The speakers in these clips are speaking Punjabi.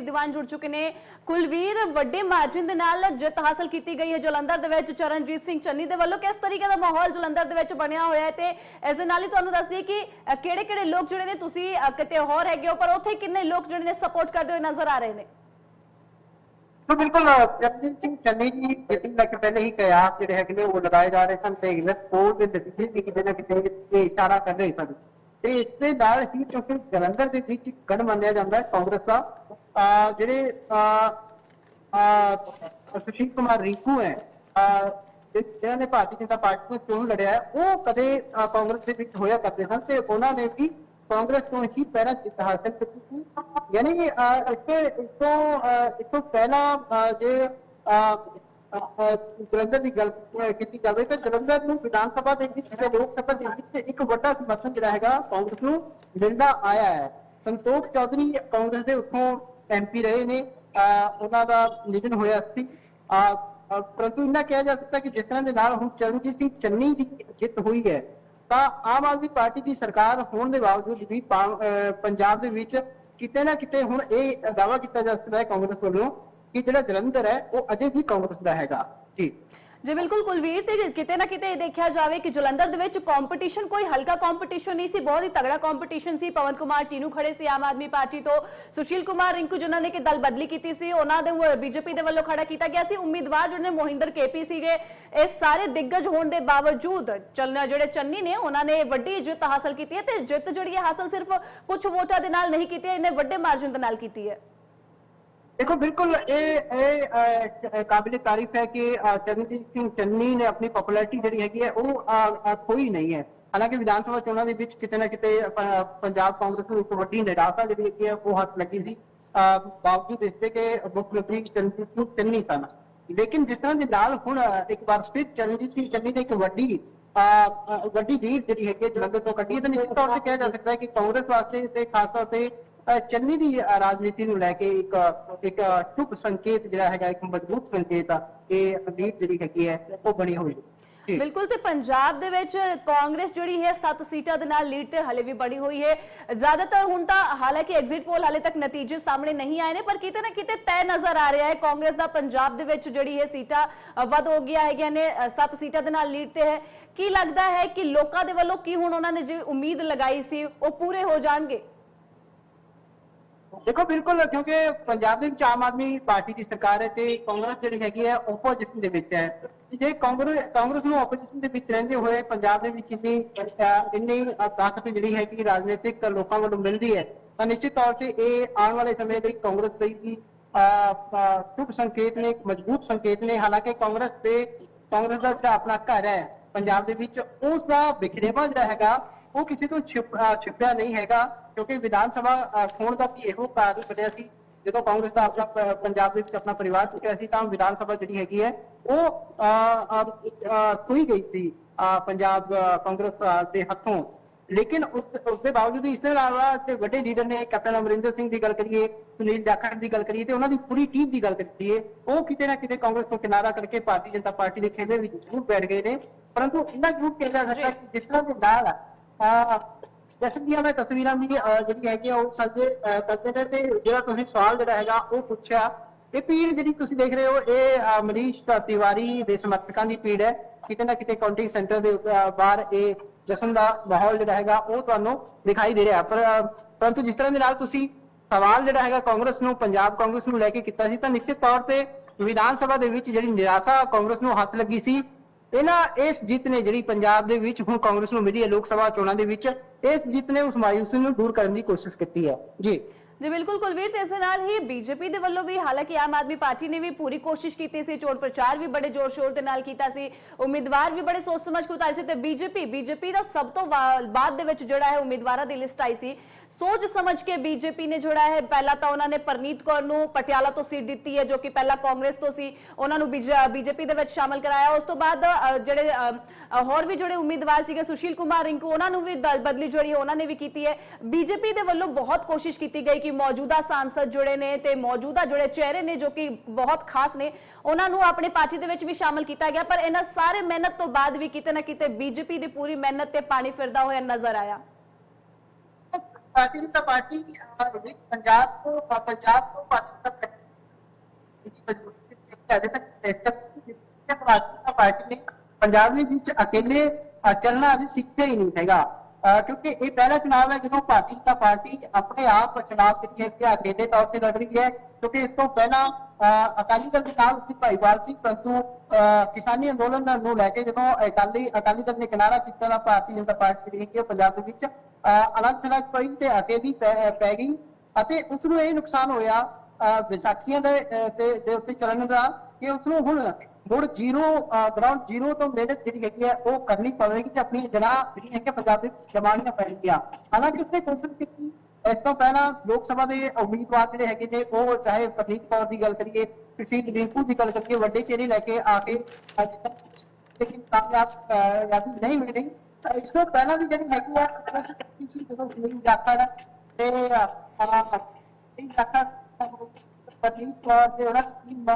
ਕੁਲਵੀਰ ਦੀਵਾਨ ਜੁੜ ਚੁੱਕੇ ਨੇ ਕੁਲਵੀਰ ਵੱਡੇ ਮਾਰਜਿਨ ਦੇ ਨਾਲ ਜਿੱਤ ਹਾਸਲ ਕੀਤੀ ਗਈ ਹੈ ਜਲੰਧਰ ਦੇ ਵਿੱਚ ਚਰਨਜੀਤ ਸਿੰਘ ਚੰਨੀ ਦੇ ਵੱਲੋਂ ਕਿਸ ਤਰੀਕੇ ਦਾ ਮਾਹੌਲ ਜਲੰਧਰ ਦੇ ਵਿੱਚ ਬਣਿਆ ਹੋਇਆ ਹੈ ਤੇ ਇਸ ਦੇ ਨਾਲ ਹੀ ਤੁਹਾਨੂੰ ਦੱਸ ਦਈਏ ਕਿ ਕਿਹੜੇ ਕਿਹੜੇ ਲੋਕ ਜਿਹੜੇ ਨੇ ਤੁਸੀਂ ਅ, ਕਿਤੇ ਹੋਰ ਹੈਗੇ ਹੋ ਪਰ ਉੱਥੇ ਕਿੰਨੇ ਲੋਕ ਜਿਹੜੇ ਨੇ ਸਪੋਰਟ ਕਰਦੇ ਹੋਏ ਨਜ਼ਰ ਆ ਰਹੇ ਨੇ तो बिल्कुल जगजीत सिंह चन्नी जी मीटिंग तक पहले ही कयास ਜਿਹੜੇ ਹੈਗੇ ਨੇ ਉਹ ਲਗਾਏ ਜਾ ਰਹੇ ਸਨ ਤੇ ਇਲੈਕਟ ਪੋਲ ਦੇ ਨਤੀਜੇ ਵੀ ਕਿਤੇ ਨਾ ਕਿਤੇ ਇਹ ਇਸ਼ਾਰਾ ਕਰ ਰਹੇ ਸਨ ਤੇ ਇਸ ਦੇ ਨਾਲ ਹੀ ਕਿਉਂਕਿ ਜਲੰਧਰ ਦੇ ਵਿੱਚ ਗੜ ਮੰਨਿਆ ਜਾਂਦਾ ਹੈ ਕਾਂਗਰਸ ਦਾ ਅਹ ਜਿਹੜੇ ਸੁਸ਼ੀਲ ਕੁਮਾਰ ਰਿੰਕੂ ਹੈ ਜਿਨ੍ਹਾਂ ਨੇ ਭਾਰਤੀ ਜਨਤਾ ਪਾਰਟੀ ਤੋਂ ਚੋਣ ਲੜਿਆ ਉਹ ਕਦੇ ਕਾਂਗਰਸ ਦੇ ਵਿੱਚ ਹੋਇਆ ਕਰਦੇ ਸਨ ਤੇ ਉਹਨਾਂ ਨੇ ਵੀ ਕਾਂਗਰਸ ਤੋਂ ਹੀ ਪਹਿਲਾਂ ਜਿੱਤ ਹਾਸਲ ਕੀਤੀ ਸੀ। ਯਾਨੀ ਕਿ ਇੱਥੇ ਇਸ ਤੋਂ ਇਸ ਤੋਂ ਪਹਿਲਾਂ ਜੇ ਜਲੰਧਰ ਦੀ ਗੱਲ ਕੀਤੀ ਜਾਵੇ ਤਾਂ ਜਲੰਧਰ ਨੂੰ ਵਿਧਾਨ ਸਭਾ ਦੇ ਵਿੱਚ ਤੇ ਲੋਕ ਸਭਾ ਦੇ ਵਿੱਚ ਇੱਕ ਵੱਡਾ ਸਮਰਥਨ ਜਿਹੜਾ ਹੈਗਾ ਕਾਂਗਰਸ ਨੂੰ ਮਿਲਦਾ ਆਇਆ ਹੈ। ਸੰਤੋਖ ਚੌਧਰੀ ਕਾਂਗਰਸ ਦੇ ਉੱਥੋਂ ਐਮਪੀ ਰਹੇ ਨੇ ਉਹਨਾਂ ਦਾ ਨਿਧਨ ਹੋਇਆ ਸੀ। ਪਰੰਤੂ ਇਹਨਾਂ ਕਿਹਾ ਜਾ ਸਕਦਾ ਕਿ ਜਿਸ ਤਰ੍ਹਾਂ ਦੇ ਨਾਲ ਹੁਣ ਚਰਨਜੀਤ ਸਿੰਘ ਚੰਨੀ ਦੀ ਜਿੱਤ ਹੋਈ ਹੈ, ਤਾਂ ਆਮ ਆਦਮੀ ਪਾਰਟੀ ਦੀ ਸਰਕਾਰ ਹੋਣ ਦੇ ਬਾਵਜੂਦ ਵੀ ਅਹ ਪੰਜਾਬ ਦੇ ਵਿੱਚ ਕਿਤੇ ਨਾ ਕਿਤੇ ਹੁਣ ਇਹ ਦਾਵਾ ਕੀਤਾ ਜਾ ਸਕਦਾ ਹੈ ਕਾਂਗਰਸ ਵੱਲੋਂ ਕਿ ਜਿਹੜਾ ਜਲੰਧਰ ਹੈ, ਉਹ ਅਜੇ ਵੀ ਕਾਂਗਰਸ ਦਾ ਹੈਗਾ। ਜੀ। ਜੀ ਬਿਲਕੁਲ ਕੁਲਵੀਰ ਤੇ ਕਿਤੇ ਨਾ ਕਿਤੇ ਇਹ ਦੇਖਿਆ ਜਾਵੇ ਕਿ ਜਲੰਧਰ ਦੇ ਵਿੱਚ ਕੰਪੀਟੀਸ਼ਨ ਕੋਈ ਹਲਕਾ ਕੰਪੀਟੀਸ਼ਨ ਨਹੀਂ ਸੀ, ਬਹੁਤ ਹੀ ਤਗੜਾ ਕੰਪੀਟੀਸ਼ਨ ਸੀ। ਪਵਨ ਕੁਮਾਰ ਟੀਨੂ ਖੜੇ ਸੀ ਆਮ ਆਦਮੀ ਪਾਰਟੀ ਤੋਂ। ਸੁਸ਼ੀਲ ਕੁਮਾਰ ਰਿੰਕੂ, ਜਿਨ੍ਹਾਂ ਨੇ ਕਿ ਦਲ ਬਦਲੀ ਕੀਤੀ ਸੀ, ਉਹਨਾਂ ਦੇ ਬੀਜੇਪੀ ਦੇ ਵੱਲੋਂ ਖੜਾ ਕੀਤਾ ਗਿਆ ਸੀ। ਉਮੀਦਵਾਰ ਜਿਹੜੇ ਨੇ ਮੋਹਿੰਦਰ ਕੇਪੀ ਸੀਗੇ, ਇਹ ਸਾਰੇ ਦਿੱਗਜ ਹੋਣ ਦੇ ਬਾਵਜੂਦ ਚੱਲਣਾ ਜਿਹੜੇ ਚੰਨੀ ਨੇ, ਉਹਨਾਂ ਨੇ ਵੱਡੀ ਜਿੱਤ ਹਾਸਲ ਕੀਤੀ ਹੈ ਤੇ ਜਿੱਤ ਜਿਹੜੀ ਹੈ, ਹਾਸਲ ਸਿਰਫ ਕੁਝ ਵੋਟਾਂ ਦੇ ਨਾਲ ਨਹੀਂ ਕੀਤੀ ਹੈ, ਇਹਨੇ ਵੱਡੇ ਮਾਰਜਨ ਦੇ ਨਾਲ ਕੀਤੀ ਹੈ। ਦੇਖੋ ਬਿਲਕੁਲ ਇਹ ਇਹ ਅਹ, ਕਾਬਿਲ ਤਾਰੀਫ ਹੈ ਕਿ ਅਹ, ਚਰਨਜੀਤ ਸਿੰਘ ਚੰਨੀ ਨੇ ਆਪਣੀ ਪਪੂਲੈਰਿਟੀ ਜਿਹੜੀ ਹੈਗੀ ਹੈ ਉਹ ਅਹ, ਅਹ, ਖੋਈ ਨਹੀਂ ਹੈ ਹਾਲਾਂਕਿ ਵਿਧਾਨ ਸਭਾ ਚੋਣਾਂ ਦੇ ਵਿੱਚ ਕਿਤੇ ਨਾ ਕਿਤੇ ਪ- ਪੰਜਾਬ ਕਾਂਗਰਸ ਨੂੰ ਇੱਕ ਵੱਡੀ ਨਿਰਾਸ਼ਾ ਜਿਹੜੀ ਹੈਗੀ ਹੈ ਉਹ ਹੱਥ ਲੱਗੀ ਸੀ ਅਹ, ਬਾਵਜੂਦ ਇਸ ਦੇ ਕਿ ਮੁੱਖ ਮੰਤਰੀ ਚਰਨਜੀਤ ਸਿੰਘ ਚੰਨੀ ਸਨ ਲੇਕਿਨ ਜਿਸ ਤਰ੍ਹਾਂ ਦੇ ਨਾਲ ਹੁਣ ਅਹ, ਇੱਕ ਵਾਰ ਫਿਰ ਚਰਨਜੀਤ ਸਿੰਘ ਚੰਨੀ ਨੇ ਇੱਕ ਵੱਡੀ ਅਹ, ਅਹ, ਵੱਡੀ ਲੀਡ ਜਿਹੜੀ ਹੈਗੀ ਹੈ ਜਲੰਧਰ ਤੋਂ ਕੱਢੀ ਹੈ ਤਾਂ ਨਿਸ਼ਚਿਤ ਤੌਰ ਤੇ ਕਿਹਾ ਜਾ ਸਕਦਾ ਹੈ ਕਿ ਕਾਂਗਰਸ ਵਾਸਤੇ ਤੇ ਖਾਸ ਤੌਰ ਤੇ ਅਹ, ਚੰਨੀ ਦੀ ਰਾਜਨੀਤੀ ਨੂੰ ਲੈ ਕੇ ਇੱਕ ਇੱਕ ਸ਼ੁਭ ਸੰਕੇਤ ਜਿਹੜਾ ਹੈਗਾ, ਇੱਕ ਮਜ਼ਬੂਤ ਸੰਕੇਤ ਆ, ਇਹ ਲੀਡ ਜਿਹੜੀ ਹੈਗੀ ਹੈ, ਉਹ ਬਣੀ ਹੋਈ ਬਿਲਕੁਲ, ਤੇ ਪੰਜਾਬ ਦੇ ਵਿੱਚ ਕਾਂਗਰਸ ਜਿਹੜੀ ਹੈ 7 ਸੀਟਾਂ ਦੇ ਨਾਲ ਲੀਡ ਤੇ ਹਲੇ ਵੀ ਬੜੀ ਹੋਈ ਹੈ। ਜ਼ਿਆਦਾਤਰ ਹੁਣ ਤਾਂ, ਹਾਲਾਂਕਿ ਐਗਜ਼ਿਟ ਪੋਲ ਹਲੇ ਤੱਕ ਨਤੀਜੇ ਸਾਹਮਣੇ ਨਹੀਂ ਆਏ ਨੇ, ਪਰ ਕਿਤੇ ਨਾ ਕਿਤੇ ਤੈਅ ਨਜ਼ਰ ਆ ਰਿਹਾ ਹੈ। ਕਾਂਗਰਸ ਦਾ ਪੰਜਾਬ ਦੇ ਵਿੱਚ ਜਿਹੜੀ ਹੈ ਸੀਟਾਂ ਵੱਧ ਹੋ ਗਿਆ ਹੈਗੀਆਂ ਨੇ 7 ਸੀਟਾਂ ਦੇ ਨਾਲ ਲੀਡ ਤੇ ਹੈ। ਕੀ ਲੱਗਦਾ ਹੈ ਕਿ ਲੋਕਾਂ ਦੇ ਵੱਲੋਂ ਕੀ ਹੁਣ ਉਹਨਾਂ ਨੇ ਜੇ ਉਮੀਦ ਲਗਾਈ ਸੀ, ਉਹ ਪੂਰੇ ਹੋ ਜਾਣਗੇ? ਦੇਖੋ ਬਿਲਕੁਲ ਕਿਉਂਕਿ ਪੰਜਾਬ ਦੇ ਵਿੱਚ ਆਮ ਆਦਮੀ ਪਾਰਟੀ ਦੀ ਸਰਕਾਰ ਹੈ ਤੇ ਕਾਂਗਰਸ ਜਿਹੜੀ ਹੈਗੀ ਹੈ ਆਪੋਜੀਸ਼ਨ ਦੇ ਵਿੱਚ ਹੈ। ਜੇ ਕਾਂਗਰਸ ਕਾਂਗਰਸ ਨੂੰ ਆਪੋਜੀਸ਼ਨ ਦੇ ਵਿੱਚ ਰਹਿੰਦੇ ਹੋਏ ਪੰਜਾਬ ਦੇ ਵਿੱਚ ਇੰਨੀ ਇੰਨੀ ਤਾਕਤ ਜਿਹੜੀ ਹੈ ਕਿ ਰਾਜਨੀਤਿਕ ਲੋਕਾਂ ਵੱਲੋਂ ਮਿਲਦੀ ਹੈ ਤਾਂ ਨਿਸ਼ਚਿਤ ਤੌਰ ਤੇ ਇਹ ਆਉਣ ਵਾਲੇ ਸਮੇਂ ਲਈ ਕਾਂਗਰਸ ਲਈ ਵੀ ਅਹ, ਅਹ, ਸ਼ੁਭ ਸੰਕੇਤ ਨੇ ਇੱਕ ਮਜ਼ਬੂਤ ਸੰਕੇਤ ਨੇ। ਹਾਲਾਂਕਿ ਕਾਂਗਰਸ ਤੇ ਕਾਂਗਰਸ ਦਾ ਜਿਹੜਾ ਆਪਣਾ ਘਰ ਹੈ ਪੰਜਾਬ ਦੇ ਵਿੱਚ ਉਸ ਦਾ ਵਿਖਰੇਵਾ ਜਿਹੜਾ ਹੈਗਾ ਉਹ ਕਿਸੇ ਤੋਂ ਛਿਪ- ਛਿਪਿਆ ਨਹੀਂ ਹੈਗਾ। ਕਿਉਂਕਿ ਵਿਧਾਨ ਸਭਾ ਹੋਣ ਦਾ ਵੀ ਇਹੋ ਕਾਰਨ ਬਣਿਆ ਸੀ। ਜਦੋਂ ਕਾਂਗਰਸ ਦਾ ਆਪਣਾ ਪੰਜਾਬ ਦੇ ਵਿੱਚ ਆਪਣਾ ਪਰਿਵਾਰ ਚੁੱਕਿਆ ਸੀ ਤਾਂ ਵਿਧਾਨ ਸਭਾ ਜਿਹੜੀ ਹੈਗੀ ਹੈ ਉਹ ਅਹ, ਗਈ ਸੀ ਪੰਜਾਬ ਕਾਂਗਰਸ ਦੇ ਹੱਥੋਂ। ਲੇਕਿਨ ਉਸ ਦੇ ਬਾਵਜੂਦ ਇਸ ਤੋਂ ਇਲਾਵਾ ਤੇ ਵੱਡੇ ਲੀਡਰ ਨੇ ਕੈਪਟਨ ਅਮਰਿੰਦਰ ਸਿੰਘ ਦੀ ਗੱਲ ਕਰੀਏ ਸੁਨੀਲ ਜਾਖੜ ਦੀ ਗੱਲ ਕਰੀਏ ਤੇ ਉਹਨਾਂ ਦੀ ਪੂਰੀ ਟੀਮ ਦੀ ਗੱਲ ਕਰੀਏ ਉਹ ਕਿਤੇ ਨਾ ਕਿਤੇ ਕਾਂਗਰਸ ਤੋਂ ਕਿਨਾਰਾ ਕਰਕੇ ਭਾਰਤੀ ਜਨਤਾ ਪਾਰਟੀ ਦੇ ਖੇਡੇ ਵਿੱਚ ਜ਼ਰੂਰ ਬੈਠ ਗਏ ਨੇ। ਪਰੰਤੂ ਇਹਨਾਂ ਜ਼ਰੂਰ ਕਿਹਾ ਜਾ ਸਕਦਾ ਕਿ ਜਿਸ ਤਰ੍ਹਾਂ ਦੇ ਨਾਲ ਜਸ਼ਨ ਦੀਆਂ ਮੈਂ ਤਸਵੀਰਾਂ ਵੀ ਜਿਹੜੀ ਹੈਗੀਆਂ, ਉਹ ਸੱਜੇ ਕਰਦੇ ਨੇ ਤੇ ਜਿਹੜਾ ਤੁਸੀਂ ਸਵਾਲ ਜਿਹੜਾ ਹੈਗਾ, ਉਹ ਪੁੱਛਿਆ। ਇਹ ਪੀੜ ਜਿਹੜੀ ਤੁਸੀਂ ਦੇਖ ਰਹੇ ਹੋ, ਇਹ ਮਨੀਸ਼ ਤਿਵਾਰੀ ਦੇ ਸਮਰਥਕਾਂ ਦੀ ਪੀੜ ਹੈ। ਕਿਤੇ ਨਾ ਕਿਤੇ ਕਾਉਂਟੀ ਸੈਂਟਰ ਦੇ ਬਾਹਰ ਇਹ ਜਸ਼ਨ ਦਾ ਮਾਹੌਲ ਜਿਹੜਾ ਹੈਗਾ, ਉਹ ਤੁਹਾਨੂੰ ਦਿਖਾਈ ਦੇ ਰਿਹਾ। ਪਰ ਪਰੰਤੂ ਜਿਸ ਤਰ੍ਹਾਂ ਦੇ ਨਾਲ ਤੁਸੀਂ ਸਵਾਲ ਜਿਹੜਾ ਹੈਗਾ ਕਾਂਗਰਸ ਨੂੰ, ਪੰਜਾਬ ਕਾਂਗਰਸ ਨੂੰ ਲੈ ਕੇ ਕੀਤਾ ਸੀ, ਤਾਂ ਨਿਸ਼ਚਿਤ ਤੌਰ ਤੇ ਵਿਧਾਨ ਸਭਾ ਦੇ ਵਿੱਚ ਜਿਹੜੀ ਨਿਰਾਸ਼ਾ ਕਾਂਗਰਸ ਨੂੰ ਹੱਥ ਲੱਗੀ ਸੀ ਇਹਨਾਂ ਇਸ ਜਿੱਤ ਨੇ ਜਿਹੜੀ ਪੰਜਾਬ ਦੇ ਵਿੱਚ ਹੁਣ ਕਾਂਗਰਸ ਨੂੰ ਮਿਲੀ ਹੈ, ਲੋਕ ਸਭਾ ਚੋਣਾਂ ਦੇ ਵਿੱਚ, ਇਸ ਜਿੱਤ ਨੇ ਉਸ ਮਾਯੂਸੀ ਨੂੰ ਦੂਰ ਕਰਨ ਦੀ ਕੋਸ਼ਿਸ਼ ਕੀਤੀ ਹੈ। ਜੀ। ਜੀ, ਬਿਲਕੁਲ ਕੁਲਵੀਰ, ਤੇ ਇਸ ਦੇ ਨਾਲ ਹੀ ਬੀਜੇਪੀ ਦੇ ਵੱਲੋਂ ਵੀ, ਹਾਲਾਂਕਿ ਆਮ ਆਦਮੀ ਪਾਰਟੀ ਨੇ ਵੀ ਪੂਰੀ ਕੋਸ਼ਿਸ਼ ਕੀਤੀ ਸੀ, ਚੋਣ ਪ੍ਰਚਾਰ ਵੀ ਬੜੇ ਜ਼ੋਰ ਸ਼ੋਰ ਦੇ ਨਾਲ ਕੀਤਾ ਸੀ, ਉਮੀਦਵਾਰ ਵੀ ਬੜੇ ਸੋਚ ਸਮਝ ਕੇ ਉਤਾਰੇ ਸੀ, ਤੇ ਬੀਜੇਪੀ ਬੀਜੇਪੀ ਦਾ ਸਭ ਤੋਂ ਬਾਅਦ ਦੇ ਵਿੱਚ ਜਿਹੜਾ ਹੈ, ਉਮੀਦਵਾਰਾਂ ਦੀ ਲਿਸਟ ਆਈ ਸੀ ਸੋਚ ਸਮਝ ਕੇ ਬੀਜੇਪੀ ਨੇ ਜਿਹੜਾ ਹੈ। ਪਹਿਲਾਂ ਤਾਂ ਉਹਨਾਂ ਨੇ ਪਰਨੀਤ ਕੌਰ ਨੂੰ ਪਟਿਆਲਾ ਤੋਂ ਸੀਟ ਦਿੱਤੀ ਹੈ, ਜੋ ਕਿ ਪਹਿਲਾਂ ਕਾਂਗਰਸ ਤੋਂ ਸੀ। ਉਹਨਾਂ ਨੂੰ ਬੀਜੇਪੀ ਦੇ ਵਿੱਚ ਸ਼ਾਮਲ ਕਰਾਇਆ। ਉਸ ਤੋਂ ਬਾਅਦ ਜਿਹੜੇ ਹੋਰ ਵੀ ਜਿਹੜੇ ਉਮੀਦਵਾਰ ਸੀਗੇ, ਸੁਸ਼ੀਲ ਕੁਮਾਰ ਰਿੰਕੂ, ਉਹਨਾਂ ਨੂੰ ਵੀ ਦਲ ਬਦਲੀ ਜਿਹੜੀ ਹੈ, ਉਹਨਾਂ ਨੇ ਵੀ ਕੀਤੀ ਹੈ। ਬੀਜੇਪੀ ਦੇ ਵੱਲੋਂ ਬਹੁਤ ਕੋਸ਼ਿਸ਼ ਕੀਤੀ ਗਈ ਕਿ ਮੌਜੂਦਾ ਸਾਂਸਦ ਜੁੜੇ ਨੇ ਤੇ ਮੌਜੂਦਾ ਜਿਹੜੇ ਚਿਹਰੇ ਨੇ, ਜੋ ਕਿ ਬਹੁਤ ਖਾਸ ਨੇ, ਉਹਨਾਂ ਨੂੰ ਆਪਣੇ ਪਾਰਟੀ ਦੇ ਵਿੱਚ ਵੀ ਸ਼ਾਮਲ ਕੀਤਾ ਗਿਆ। ਪਰ ਇਹਨਾਂ ਸਾਰੇ ਮਿਹਨਤ ਤੋਂ ਬਾਅਦ ਵੀ ਕਿਤੇ ਨਾ ਕਿਤੇ ਬੀਜੇਪੀ ਦੀ ਪੂਰੀ ਮਿਹਨਤ ਤੇ ਪਾਣੀ ਫਿਰਦਾ ਹੋਇਆ ਨਜ਼ਰ ਆਇਆ। ਭਾਰਤੀ ਜਨਤਾ ਪਾਰਟੀ ਵਿੱਚ ਪੰਜਾਬ ਤੋਂ ਪੰਜਾਬ ਤੋਂ ਭਾਰਤੀ ਜਨਤਾ ਪਾਰਟੀ ਤੱਕ ਇਸ ਤੱਕ ਭਾਰਤੀ ਜਨਤਾ ਪਾਰਟੀ ਨੇ ਪੰਜਾਬ ਦੇ ਵਿੱਚ ਅਕੇਲੇ ਚੱਲਣਾ ਅਜੇ ਸਿੱਖਿਆ ਹੀ ਨਹੀਂ ਹੈਗਾ। ਕਿਉਂਕਿ ਇਹ ਪਹਿਲਾ ਚੁਣਾਵ ਹੈ ਜਦੋਂ ਭਾਰਤੀ ਜਨਤਾ ਪਾਰਟੀ ਆਪਣੇ ਆਪ ਚੁਣਾਵ ਕਿੱਥੇ ਹੈ ਅਕੇਲੇ ਤੌਰ ਤੇ ਲੜ ਰਹੀ ਹੈ। ਕਿਉਂਕਿ ਇਸ ਤੋਂ ਪਹਿਲਾਂ ਅਹ, ਅਕਾਲੀ ਦਲ ਦੇ ਨਾਲ ਉਸਦੀ ਭਾਈਵਾਲ ਸੀ ਪਰੰਤੂ ਕਿਸਾਨੀ ਅੰਦੋਲਨ ਨੂੰ ਲੈ ਕੇ ਜਦੋਂ ਅਕਾਲੀ ਅਕਾਲੀ ਦਲ ਨੇ ਕਿਨਾਰਾ ਕੀਤਾ ਤਾਂ ਭਾਰਤੀ ਜਨਤਾ ਪਾਰਟੀ ਜਿਹੜੀ ਹੈਗੀ ਪੰਜਾਬ ਦੇ ਵਿੱਚ ਅਲੱਗ ਥਲੱਗ ਪਈ ਤੇ ਅਕੇਲੀ ਪੈ ਗਈ ਅਤੇ ਉਸ ਨੂੰ ਇਹ ਨੁਕਸਾਨ ਹੋਇਆ ਵਿਸਾਖੀਆਂ ਦੇ ਦੇ ਉੱਤੇ ਚੱਲਣ ਦਾ ਕਿ ਉਸ ਨੂੰ ਹੁਣ ਮੁੜ ਜ਼ੀਰੋ ਗਰਾਊਂਡ ਜ਼ੀਰੋ ਤੋਂ ਮਿਹਨਤ ਜਿਹੜੀ ਹੈਗੀ ਹੈ ਉਹ ਕਰਨੀ ਪਵੇਗੀ ਤੇ ਆਪਣੀ ਜਨਾਹ ਜਿਹੜੀ ਹੈ ਕਿ ਪੰਜਾਬ ਦੇ ਵਿੱਚ ਜਮਾਉਣੀਆਂ ਪੈਣਗੀਆਂ ਹਾਲਾਂਕਿ ਉਸਨੇ ਕੋਸ਼ਿਸ਼ ਕੀਤੀ ਇਸ ਤੋਂ ਪਹਿਲਾਂ ਲੋਕ ਸਭਾ ਦੇ ਉਮੀਦਵਾਰ ਜਿਹੜੇ ਹੈਗੇ ਨੇ ਉਹ ਚਾਹੇ ਫਰੀਦ ਕੌਰ ਦੀ ਗੱਲ ਕਰੀਏ ਸੁਸ਼ੀਲ ਰਿੰਕੂ ਦੀ ਗੱਲ ਕਰੀਏ ਵੱਡੇ ਚਿਹਰੇ ਲੈ ਕੇ ਆ ਕੇ ਅੱਜ ਤੱਕ ਲੇਕਿਨ ਕਾਮਯਾਬ ਕਾਮਯਾਬੀ ਨਹੀਂ ਮਿਲ ਰਹੀ ਤਾਂ ਇਸ ਤੋਂ ਪਹਿਲਾਂ ਵੀ ਜਿਹੜੀ ਹੈਗੀ ਆ ਕੋਸ਼ਿਸ਼ ਕੀਤੀ ਸੀ ਜਦੋਂ ਨਹੀਂ ਜਾਖੜ ਤੇ ਅਹ, ਇਹ ਜਾਖੜ ਫਰੀਦ ਕੌਰ ਦੇ ਉਹਨਾਂ ਸਕੀਮ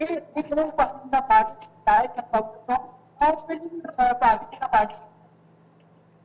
ਇਹ ਇਹ ਜਦੋਂ ਪਾਰਟੀ ਦਾ ਪਾਰਟੀ ਆਇਆ ਸਭ ਤੋਂ ਉਸ ਵੇਲੇ ਵੀ ਅਹ, ਭਾਰਤੀ ਜਨਤਾ ਪਾਰਟੀ ਭਾਰਤੀ ਜਨਤਾ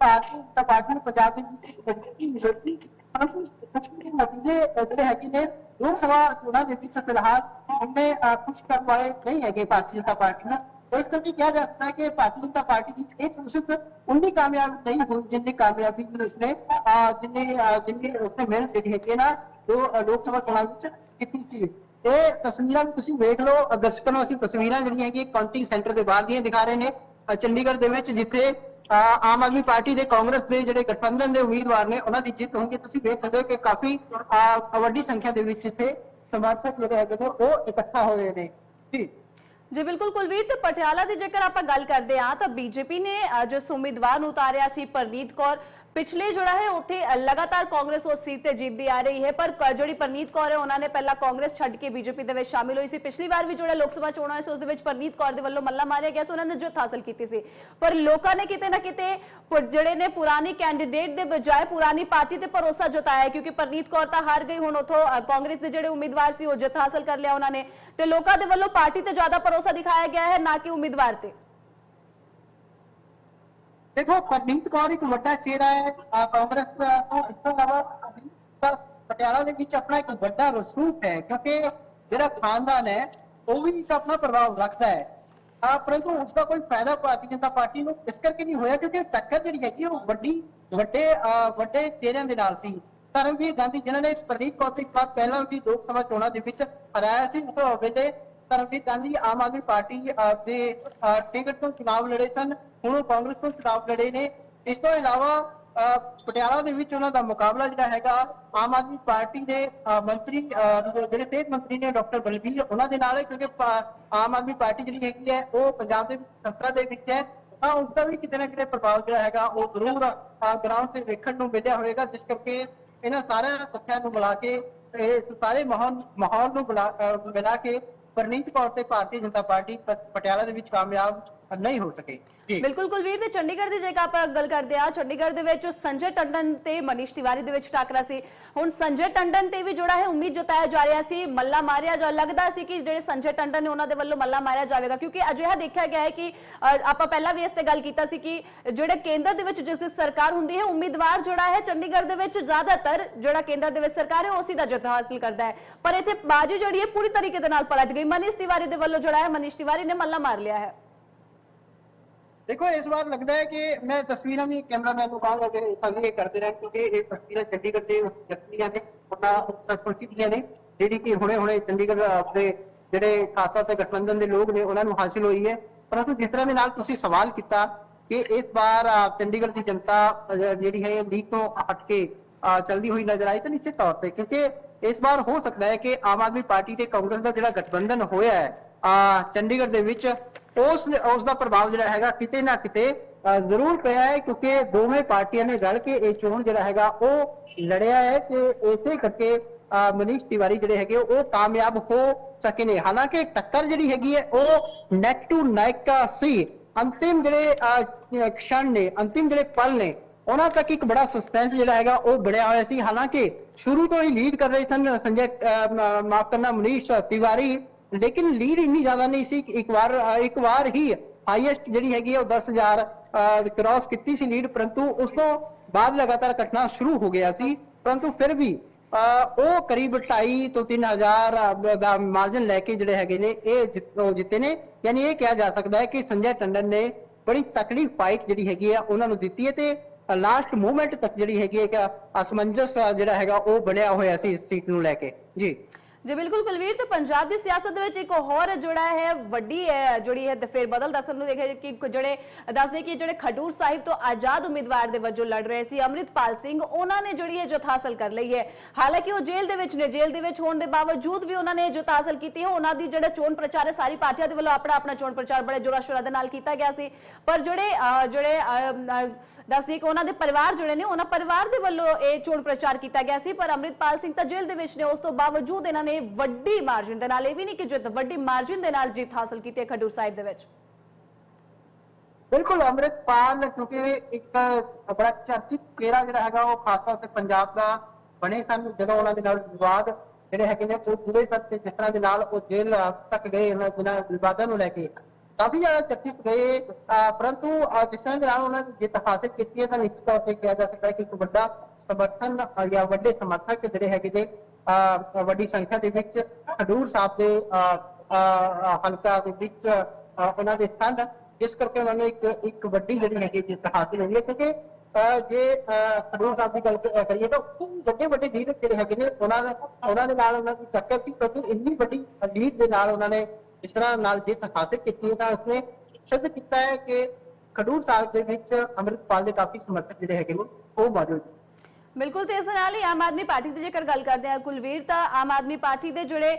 ਪਾਰਟੀ ਨੂੰ ਪੰਜਾਬ ਦੇ ਵਿੱਚ ਇੱਕ ਵੱਡੀ ਮਿਲਦੀ ਪਰੰਤੂ ਇਸ ਦੇ ਨਤੀਜੇ ਅਹ, ਜਿਹੜੇ ਹੈਗੇ ਨੇ ਲੋਕ ਸਭਾ ਚੋਣਾਂ ਦੇ ਵਿੱਚ ਫਿਲਹਾਲ ਉਹਨੇ ਅਹ, ਕੁਛ ਕਰ ਪਾਏ ਨਹੀਂ ਹੈਗੇ ਭਾਰਤੀ ਜਨਤਾ ਪਾਰਟੀ ਨੂੰ तो ਇਸ ਕਰਕੇ ਕਿਹਾ ਜਾ ਸਕਦਾ ਹੈ ਕਿ ਭਾਰਤੀ ਜਨਤਾ ਪਾਰਟੀ ਦੀ ਇਹ ਕੋਸ਼ਿਸ਼ ਉਨੀ ਕਾਮਯਾਬ ਨਹੀਂ ਹੋਈ ਜਿੰਨੀ ਕਾਮਯਾਬੀ ਜਿਹੜੀ ਉਸਨੇ ਅਹ, ਜਿੰਨੀ ਅਹ, ਜਿੰਨੀ ਉਸਨੇ ਮਿਹਨਤ ਜਿਹੜੀ ਹੈਗੀ ਹੈ ਨਾ ਜੋ ਅਹ, ਲੋਕ ਸਭਾ ਚੋਣਾਂ ਵਿੱਚ ਕੀਤੀ ਸੀ ਇਹ ਤਸਵੀਰਾਂ ਵੀ ਤੁਸੀਂ ਵੇਖ ਲਓ ਅਹ, ਦਰਸ਼ਕਾਂ ਨੂੰ ਅਸੀਂ ਤਸਵੀਰਾਂ ਜਿਹੜੀਆਂ ਹੈਗੀਆਂ ਕਾਊਂਟਿੰਗ ਸੈਂਟਰ ਦੇ ਬਾਹਰ ਦੀਆਂ ਦਿਖਾ ਰਹੇ ਨੇ ਅਹ, ਚੰਡੀਗੜ੍ਹ ਦੇ ਵਿੱਚ ਜਿੱਥੇ ਅਹ, ਆਮ ਆਦਮੀ ਪਾਰਟੀ ਦੇ ਕਾਂਗਰਸ ਦੇ ਜਿਹੜੇ ਗਠਬੰਧਨ ਦੇ ਉਮੀਦਵਾਰ ਨੇ, ਉਹਨਾਂ ਦੀ ਜਿੱਤ ਹੋਣੀ ਤੁਸੀਂ ਵੇਖ ਸਕਦੇ ਹੋ ਕਿ ਕਾਫੀ ਵੱਡੀ ਸੰਖਿਆ ਦੇ ਵਿੱਚ ਇੱਥੇ ਸਮਰਥਕ ਜਿਹੜੇ ਹੈਗੇ ਨੇ, ਉਹ ਇਕੱਠਾ ਹੋਏ ਨੇ। ਜੀ। ਜੀ, ਬਿਲਕੁਲ ਕੁਲਵੀਰ, ਤੇ ਪਟਿਆਲਾ ਦੀ ਜੇਕਰ ਆਪਾਂ ਗੱਲ ਕਰਦੇ ਹਾਂ, ਤਾਂ ਬੀਜੇਪੀ ਨੇ ਜਿਸ ਉਮੀਦਵਾਰ ਨੂੰ ਉਤਾਰਿਆ ਸੀ, ਪਰਨੀਤ ਕੌਰ ਪਿਛਲੇ ਜਿਹੜਾ ਹੈ, ਉੱਥੇ ਲਗਾਤਾਰ ਕਾਂਗਰਸ ਉਸ ਸੀਟ ਤੇ ਜਿੱਤਦੀ ਆ ਰਹੀ ਹੈ, ਪਰ ਜਿਹੜੀ ਪਰਨੀਤ ਕੌਰ ਹੈ, ਉਹਨਾਂ ਨੇ ਪਹਿਲਾਂ ਕਾਂਗਰਸ ਛੱਡ ਕੇ ਬੀਜੇਪੀ ਦੇ ਵਿੱਚ ਸ਼ਾਮਿਲ ਹੋਈ ਸੀ। ਪਿਛਲੀ ਵਾਰ ਵੀ ਜਿਹੜਾ ਲੋਕ ਸਭਾ ਚੋਣਾਂ ਸੀ ਉਸ ਦੇ ਵਿੱਚ ਪਰਨੀਤ ਕੌਰ ਦੇ ਵੱਲੋਂ ਮੱਲਾ ਮਾਰਿਆ ਗਿਆ ਸੀ, ਉਹਨਾਂ ਨੇ ਜਿੱਤ ਹਾਸਲ ਕੀਤੀ ਸੀ। ਪਰ ਲੋਕਾਂ ਨੇ ਕਿਤੇ ਨਾ ਕਿਤੇ ਜਿਹੜੇ ਨੇ ਪੁਰਾਣੀ ਕੈਂਡੀਡੇਟ ਦੇ ਬਜਾਏ ਪੁਰਾਣੀ ਪਾਰਟੀ ਤੇ ਭਰੋਸਾ ਜਤਾਇਆ ਹੈ ਕਿਉਂਕਿ ਪਰਨੀਤ ਕੌਰ ਤਾਂ ਹਾਰ ਗਈ, ਹੁਣ ਉਥੋਂ ਕਾਂਗਰਸ ਦੇ ਜਿਹੜੇ ਉਮੀਦਵਾਰ ਸੀ, ਉਹ ਜਿੱਤ ਹਾਸਲ ਕਰ ਲਿਆ ਉਹਨਾਂ ਨੇ। ਤੇ ਲੋਕਾਂ ਦੇ ਵੱਲੋਂ ਪਾਰਟੀ ਤੇ ਜ਼ਿਆਦਾ ਭਰੋਸਾ ਦਿਖਾਇਆ ਗਿਆ ਹੈ, ਨਾ ਕਿ ਉਮੀਦਵਾਰ ਤੇ। ਦੇਖੋ ਪਰਨੀਤ ਕੌਰ ਇੱਕ ਵੱਡਾ ਚਿਹਰਾ ਹੈ ਕਾਂਗਰਸ ਤੋਂ ਇਸ ਤੋਂ ਇਲਾਵਾ ਪਟਿਆਲਾ ਦੇ ਵਿੱਚ ਆਪਣਾ ਇੱਕ ਵੱਡਾ ਰਸੂਖ ਹੈ, ਕਿਉਂਕਿ ਜਿਹੜਾ ਖਾਨਦਾਨ ਹੈ, ਉਹ ਵੀ ਇੱਕ ਆਪਣਾ ਪ੍ਰਭਾਵ ਰੱਖਦਾ ਹੈ। ਆ ਪਰੰਤੂ ਉਸ ਦਾ ਕੋਈ ਫਾਇਦਾ ਭਾਰਤੀ ਜਨਤਾ ਪਾਰਟੀ ਨੂੰ ਇਸ ਕਰਕੇ ਨਹੀਂ ਹੋਇਆ, ਕਿਉਂਕਿ ਟੱਕਰ ਜਿਹੜੀ ਹੈਗੀ ਉਹ ਵੱਡੀ, ਵੱਡੇ ਵੱਡੇ ਚਿਹਰਿਆਂ ਦੇ ਨਾਲ ਸੀ। ਧਰਮਵੀਰ ਗਾਂਧੀ, ਜਿਨ੍ਹਾਂ ਨੇ ਇਸ ਪਰਨੀਤ ਕੌਰ ਤੋਂ ਇੱਕ ਵਾਰ ਪਹਿਲਾਂ ਵੀ ਲੋਕ ਸਭਾ ਚੋਣਾਂ ਦੇ ਵਿੱਚ ਹਰਾਇਆ ਸੀ, ਉਸ ਵੇਲੇ ਧਰਮਵੀਰ ਗਾਂਧੀ ਆਮ ਆਦਮੀ ਪਾਰਟੀ ਦੇ ਟਿਕਟ ਤੋਂ ਚੁਣਾਵ ਲੜੇ ਸਨ ਹੁਣ ਉਹ ਕਾਂਗਰਸ ਤੋਂ ਚੁਣਾਵ ਲੜੇ ਨੇ। ਇਸ ਤੋਂ ਇਲਾਵਾ ਅਹ, ਪਟਿਆਲਾ ਦੇ ਵਿੱਚ ਉਹਨਾਂ ਦਾ ਮੁਕਾਬਲਾ ਜਿਹੜਾ ਹੈਗਾ ਆਮ ਆਦਮੀ ਪਾਰਟੀ ਦੇ ਮੰਤਰੀ ਜਿਹੜੇ ਸਿਹਤ ਮੰਤਰੀ ਨੇ ਡਾਕਟਰ ਬਲਬੀਰ ਉਹਨਾਂ ਦੇ ਨਾਲ ਹੈ ਕਿਉਂਕਿ ਆਮ ਆਦਮੀ ਪਾਰਟੀ ਜਿਹੜੀ ਹੈਗੀ ਹੈ ਉਹ ਪੰਜਾਬ ਦੇ ਵਿੱਚ ਸੱਤਾ ਦੇ ਵਿੱਚ ਹੈ। ਤਾਂ ਉਸ ਦਾ ਵੀ ਕਿਤੇ ਨਾ ਕਿਤੇ ਪ੍ਰਭਾਵ ਜਿਹੜਾ ਹੈਗਾ ਉਹ ਜ਼ਰੂਰ ਗਰਾਊਂਡ ਤੇ ਵੇਖਣ ਨੂੰ ਮਿਲਿਆ ਹੋਵੇਗਾ ਜਿਸ ਕਰਕੇ ਇਹਨਾਂ ਸਾਰਿਆਂ ਤੱਥਾਂ ਨੂੰ ਮਿਲਾ ਕੇ ਇਸ ਸਾਰੇ ਮਾਹੌਲ ਮਾਹੌਲ ਨੂੰ ਮਿਲਾ ਅਹ ਮਿਲਾ ਕੇ ਪਰਨੀਤ ਕੌਰ ਤੇ ਭਾਰਤੀ ਜਨਤਾ ਪਾਰਟੀ ਪ- ਪਟਿਆਲਾ ਦੇ ਵਿੱਚ ਕਾਮਯਾਬ ਨਹੀਂ ਹੋ ਸਕੇ। ਜੀ। ਬਿਲਕੁਲ ਕੁਲਵੀਰ ਤੇ ਚੰਡੀਗੜ੍ਹ ਦੀ ਜੇਕਰ ਆਪਾਂ ਗੱਲ ਕਰਦੇ ਆ ਚੰਡੀਗੜ੍ਹ ਦੇ ਵਿੱਚ ਸੰਜੇ ਟੰਡਨ ਤੇ ਮਨੀਸ਼ ਤਿਵਾਰੀ ਦੇ ਵਿੱਚ ਟਾਕਰਾ ਸੀ। ਹੁਣ ਸੰਜੇ ਟੰਡਨ ਤੇ ਵੀ ਜਿਹੜਾ ਹੈ ਉਮੀਦ ਜਤਾਇਆ ਜਾ ਰਿਹਾ ਸੀ ਮੱਲਾ ਮਾਰਿਆ ਜਾ ਲੱਗਦਾ ਸੀ ਕਿ ਜਿਹੜੇ ਸੰਜੇ ਟੰਡਨ ਨੇ ਉਹਨਾਂ ਦੇ ਵੱਲੋਂ ਮੱਲਾ ਮਾਰਿਆ ਜਾਵੇਗਾ ਕਿਉਂਕਿ ਅਜਿਹਾ ਦੇਖਿਆ ਗਿਆ ਹੈ ਕਿ ਅ, ਆਪਾਂ ਪਹਿਲਾਂ ਵੀ ਇਸ ਤੇ ਗੱਲ ਕੀਤਾ ਸੀ ਕਿ ਜਿਹੜੇ ਕੇਂਦਰ ਦੇ ਵਿੱਚ ਜਿਸ ਦੀ ਸਰਕਾਰ ਹੁੰਦੀ ਹੈ ਉਮੀਦਵਾਰ ਜਿਹੜਾ ਹੈ ਚੰਡੀਗੜ੍ਹ ਦੇ ਵਿੱਚ ਜ਼ਿਆਦਾਤਰ ਜਿਹੜਾ ਕੇਂਦਰ ਦੇ ਵਿੱਚ ਸਰਕਾਰ ਹੈ ਉਸੇ ਦਾ ਜਿੱਤ ਹਾਸਲ ਕਰਦਾ ਹੈ। ਪਰ ਇੱਥੇ ਬਾਜੀ ਜਿਹੜੀ ਹੈ ਪੂਰੀ ਤਰੀਕੇ ਦੇ ਨਾਲ ਪਲਟ ਗਈ। ਮਨੀਸ਼ ਤਿਵਾਰੀ ਦੇ ਵੱਲੋਂ ਜਿਹੜਾ ਹੈ ਮਨੀਸ਼ ਤਿਵਾਰੀ ਨੇ ਮੱਲਾ ਮਾਰ ਲਿਆ ਹੈ। ਦੇਖੋ ਇਸ ਵਾਰ ਲੱਗਦਾ ਹੈ ਕਿ ਮੈਂ ਤਸਵੀਰਾਂ ਵੀ ਕੈਮਰਾਮੈਨ ਨੂੰ ਕਹਾਂਗਾ ਕਿ ਸਾਂਝੇ ਕਰਦੇ ਰਹਿਣ ਕਿਉਂਕਿ ਇਹ ਤਸਵੀਰਾਂ ਚੰਡੀਗੜ੍ਹ ਦੇ ਜੱਤੀਆਂ ਨੇ ਉਹਨਾਂ ਸਰਪੰਚੀ ਦੀਆਂ ਨੇ ਜਿਹੜੀ ਕਿ ਹੁਣੇ ਹੁਣੇ ਚੰਡੀਗੜ੍ਹ ਦੇ ਜਿਹੜੇ ਖਾਸ ਤੌਰ ਤੇ ਗਠਬੰਧਨ ਦੇ ਲੋਕ ਨੇ ਉਹਨਾਂ ਨੂੰ ਹਾਸਿਲ ਹੋਈ ਹੈ। ਪਰੰਤੂ ਜਿਸ ਤਰ੍ਹਾਂ ਦੇ ਨਾਲ ਤੁਸੀਂ ਸਵਾਲ ਕੀਤਾ ਕਿ ਇਸ ਵਾਰ ਚੰਡੀਗੜ੍ਹ ਦੀ ਜਨਤਾ ਜਿਹੜੀ ਹੈ ਲੀਗ ਤੋਂ ਹਟ ਕੇ ਚਲਦੀ ਹੋਈ ਨਜ਼ਰ ਆਈ ਤਾਂ ਨਿਸ਼ਚਿਤ ਤੌਰ ਤੇ ਕਿਉਂਕਿ ਇਸ ਵਾਰ ਹੋ ਸਕਦਾ ਹੈ ਕਿ ਆਮ ਆਦਮੀ ਪਾਰਟੀ ਤੇ ਕਾਂਗਰਸ ਦਾ ਜਿਹੜਾ ਗਠਬੰਧਨ ਹੋਇਆ ਹੈ ਅਹ, ਚੰਡੀਗੜ੍ਹ ਦੇ ਵਿੱਚ ਉਸ ਉਸ ਦਾ ਪ੍ਰਭਾਵ ਜਿਹੜਾ ਹੈਗਾ ਕਿਤੇ ਨਾ ਕਿਤੇ ਜ਼ਰੂਰ ਪਿਆ ਹੈ, ਕਿਉਂਕਿ ਦੋਵੇਂ ਪਾਰਟੀਆਂ ਨੇ ਰਲ ਕੇ ਇਹ ਚੋਣ ਜਿਹੜਾ ਹੈਗਾ ਉਹ ਲੜਿਆ ਹੈ ਤੇ ਇਸੇ ਕਰਕੇ ਮਨੀਸ਼ ਤਿਵਾਰੀ ਜਿਹੜੇ ਹੈਗੇ ਉਹ ਕਾਮਯਾਬ ਹੋ ਸਕੇ ਨੇ। ਹਾਲਾਂਕਿ ਟੱਕਰ ਜਿਹੜੀ ਹੈਗੀ ਹੈ, ਉਹ ਨੈਕ ਟੂ ਨੈਕ ਸੀ। ਅੰਤਿਮ ਜਿਹੜੇ ਕਸ਼ਣ ਨੇ, ਅੰਤਿਮ ਜਿਹੜੇ ਪਲ ਨੇ, ਉਹਨਾਂ ਤੱਕ ਇੱਕ ਬੜਾ ਸਸਪੈਂਸ ਜਿਹੜਾ ਹੈਗਾ ਉਹ ਬਣਿਆ ਹੋਇਆ ਸੀ। ਹਾਲਾਂਕਿ ਸ਼ੁਰੂ ਤੋਂ ਹੀ ਲੀਡ ਕਰ ਰਹੇ ਸਨ ਸੰਜੇ ਮਾਫ ਕਰਨਾ ਮਨੀਸ਼ ਤਿਵਾਰੀ। ਲੇਕਿਨ ਲੀਡ ਇੰਨੀ ਜ਼ਿਆਦਾ ਨਹੀਂ ਸੀ ਕਿ ਇੱਕ ਵਾਰ ਇੱਕ ਵਾਰ ਹੀ ਹਾਈਐਸਟ ਜਿਹੜੀ ਹੈਗੀ ਹੈ ਉਹ 10000 ਕ੍ਰਾਸ ਕੀਤੀ ਸੀ ਲੀਡ ਪਰੰਤੂ ਉਸ ਤੋਂ ਬਾਅਦ ਲਗਾਤਾਰ ਘਟਣਾ ਸ਼ੁਰੂ ਹੋ ਗਿਆ ਸੀ। ਪਰੰਤੂ ਫਿਰ ਵੀ ਉਹ ਕਰੀਬ 2.5 ਤੋਂ 3000 ਦਾ ਮਾਰਜਨ ਲੈ ਕੇ ਜਿਹੜੇ ਹੈਗੇ ਨੇ, ਇਹ ਜਿੱਤ- ਜਿੱਤੇ ਨੇ। ਯਾਨੀ ਇਹ ਕਿਹਾ ਜਾ ਸਕਦਾ ਹੈ ਕਿ ਸੰਜੇ ਟੰਡਨ ਨੇ ਬੜੀ ਤਕੜੀ ਫਾਈਟ ਜਿਹੜੀ ਹੈਗੀ ਆ ਉਹਨਾਂ ਨੂੰ ਦਿੱਤੀ ਹੈ ਤੇ ਲਾਸਟ ਮੂਮੈਂਟ ਤੱਕ ਜਿਹੜੀ ਹੈਗੀ ਹੈ ਕਿ ਅਸਮੰਜਸ ਜਿਹੜਾ ਹੈਗਾ ਉਹ ਬਣਿਆ ਹੋਇਆ ਸੀ ਇਸ ਸੀਟ ਨੂੰ ਲੈ ਕੇ। ਜੀ। ਜੀ ਬਿਲਕੁਲ ਕੁਲਵੀਰ ਤੇ ਪੰਜਾਬ ਦੀ ਸਿਆਸਤ ਦੇ ਵਿੱਚ ਇੱਕ ਹੋਰ ਜਿਹੜਾ ਹੈ ਵੱਡੀ ਹੈ ਜਿਹੜੀ ਹੈ ਫਿਰ ਬਦਲ ਦੱਸਣ ਨੂੰ ਦੇਖਿਆ ਕਿ ਜਿਹੜੇ ਦੱਸਦੇ ਕਿ ਜਿਹੜੇ ਖਡੂਰ ਸਾਹਿਬ ਤੋਂ ਆਜ਼ਾਦ ਉਮੀਦਵਾਰ ਦੇ ਵਜੋਂ ਲੜ ਰਹੇ ਸੀ ਅੰਮ੍ਰਿਤਪਾਲ ਸਿੰਘ ਉਹਨਾਂ ਨੇ ਜਿਹੜੀ ਹੈ ਜਿੱਤ ਹਾਸਲ ਕਰ ਲਈ ਹੈ। ਹਾਲਾਂਕਿ ਉਹ ਜੇਲ੍ਹ ਦੇ ਵਿੱਚ ਨੇ ਜੇਲ੍ਹ ਦੇ ਵਿੱਚ ਹੋਣ ਦੇ ਬਾਵਜੂਦ ਵੀ ਉਹਨਾਂ ਨੇ ਜਿੱਤ ਹਾਸਲ ਕੀਤੀ ਹੈ ਉਹਨਾਂ ਦੀ ਜਿਹੜਾ ਚੋਣ ਪ੍ਰਚਾਰ ਹੈ ਸਾਰੀ ਪਾਰਟੀਆਂ ਦੇ ਵੱਲੋਂ ਆਪਣਾ ਆਪਣਾ ਚੋਣ ਪ੍ਰਚਾਰ ਬੜੇ ਜ਼ੋਰਾਂ ਸ਼ੋਰਾਂ ਦੇ ਨਾਲ ਕੀਤਾ ਗਿਆ ਸੀ। ਪਰ ਜਿਹੜੇ ਅਹ, ਜਿਹੜੇ ਅਹ, ਦੱਸਦੀ ਕਿ ਉਹਨਾਂ ਦੇ ਪਰਿਵਾਰ ਜਿਹੜੇ ਨੇ ਉਹਨਾਂ ਪਰਿਵਾਰ ਦੇ ਵੱਲੋਂ ਇਹ ਚੋਣ ਪ੍ਰਚਾਰ ਕੀਤਾ ਗਿਆ ਸੀ ਪਰ ਅੰਮ੍ਰਿਤਪਾਲ ਸਿੰਘ ਤਾਂ ਜੇਲ੍ਹ ਦੇ ਵਿੱਚ ਨੇ ਉਸ ਤੋਂ ਬਾਵਜੂਦ ਇਹਨਾਂ ਨੇ ਵੱਡੀ ਮਾਰਜਨ ਦੇ ਨਾਲ, ਇਹ ਵੀ ਨਹੀਂ ਕਿ ਜਿੱਤ, ਵੱਡੀ ਮਾਰਜਨ ਦੇ ਨਾਲ ਜਿੱਤ ਹਾਸਲ ਕੀਤੀ ਹੈ ਖਡੂਰ ਸਾਹਿਬ ਦੇ ਵਿੱਚ। ਬਿਲਕੁਲ, ਅੰਮ੍ਰਿਤਪਾਲ, ਕਿਉਂਕਿ ਇੱਕ ਬੜਾ ਚਰਚਿਤ ਚਿਹਰਾ ਜਿਹੜਾ ਹੈਗਾ, ਉਹ ਖਾਸ ਤੌਰ ਤੇ ਪੰਜਾਬ ਦਾ ਬਣੇ ਸਨ, ਜਦੋਂ ਉਹਨਾਂ ਦੇ ਨਾਲ ਵਿਵਾਦ ਜਿਹੜੇ ਹੈਗੇ ਨੇ, ਉਹ ਜੁੜੇ ਸਨ ਤੇ ਜਿਸ ਤਰ੍ਹਾਂ ਦੇ ਨਾਲ ਉਹ ਜੇਲ੍ਹ ਤੱਕ ਗਏ ਉਹਨਾਂ ਜਿਨ੍ਹਾਂ ਵਿਵਾਦਾਂ ਨੂੰ ਲੈ ਕੇ। ਕਾਫੀ ਜ਼ਿਆਦਾ ਚਰਚਿਤ ਗਏ ਪਰੰਤੂ ਜਿਸ ਤਰ੍ਹਾਂ ਦੇ ਨਾਲ ਉਹਨਾਂ ਨੇ ਜਿੱਤ ਹਾਸਲ ਕੀਤੀ ਹੈ, ਤਾਂ ਨਿਸ਼ਚਿਤ ਤੌਰ ਤੇ ਕਿਹਾ ਜਾ ਸਕਦਾ ਹੈ ਕਿ ਇੱਕ ਵੱਡਾ ਸਮਰਥਨ ਜਾਂ ਵੱਡੇ ਸਮਰਥਕ ਜਿਹੜੇ ਹੈਗੇ ਨੇ ਵੱਡੀ ਸੰਖਿਆ ਦੇ ਵਿੱਚ ਖਡੂਰ ਸਾਹਿਬ ਦੇ ਅਹ, ਹਲਕਾ ਦੇ ਵਿੱਚ ਉਹਨਾਂ ਦੇ ਸਨ ਜਿਸ ਕਰਕੇ ਉਹਨਾਂ ਨੂੰ ਇੱਕ ਇੱਕ ਵੱਡੀ ਜਿਹੜੀ ਹੈਗੀ ਜਿੱਤ ਹਾਸਿਲ ਹੋਈ ਹੈ ਕਿਉਂਕਿ ਜੇ ਖਡੂਰ ਸਾਹਿਬ ਦੀ ਗੱਲ ਕਰੀਏ ਤਾਂ ਵੱਡੇ ਵੱਡੇ ਲੀਡਰ ਜਿਹੜੇ ਹੈਗੇ ਨੇ ਉਹਨਾਂ ਨੇ ਉਹਨਾਂ ਦੇ ਨਾਲ ਉਹਨਾਂ ਦੀ ਚੱਕਰ ਸੀ ਕਿਉਂਕਿ ਇੰਨੀ ਵੱਡੀ ਲੀਡ ਦੇ ਨਾਲ ਉਹਨਾਂ ਨੇ ਇਸ ਤਰ੍ਹਾਂ ਨਾਲ ਜਿੱਤ ਹਾਸਿਲ ਕੀਤੀ ਹੈ ਤਾਂ ਉਸਨੇ ਸਿੱਧ ਕੀਤਾ ਹੈ ਕਿ ਖਡੂਰ ਸਾਹਿਬ ਦੇ ਵਿੱਚ ਅੰਮ੍ਰਿਤਪਾਲ ਦੇ ਕਾਫੀ ਸਮਰਥਕ ਜਿਹੜੇ ਹੈਗੇ ਨੇ ਉਹ ਮੌਜੂਦ ਬਿਲਕੁਲ ਤੇ ਇਸ ਦੇ ਨਾਲ ਹੀ ਆਮ ਆਦਮੀ ਪਾਰਟੀ ਦੀ ਜੇਕਰ ਗੱਲ ਕਰਦੇ ਹਾਂ ਕੁਲਵੀਰ ਤਾਂ ਆਮ ਆਦਮੀ ਪਾਰਟੀ ਦੇ ਜਿਹੜੇ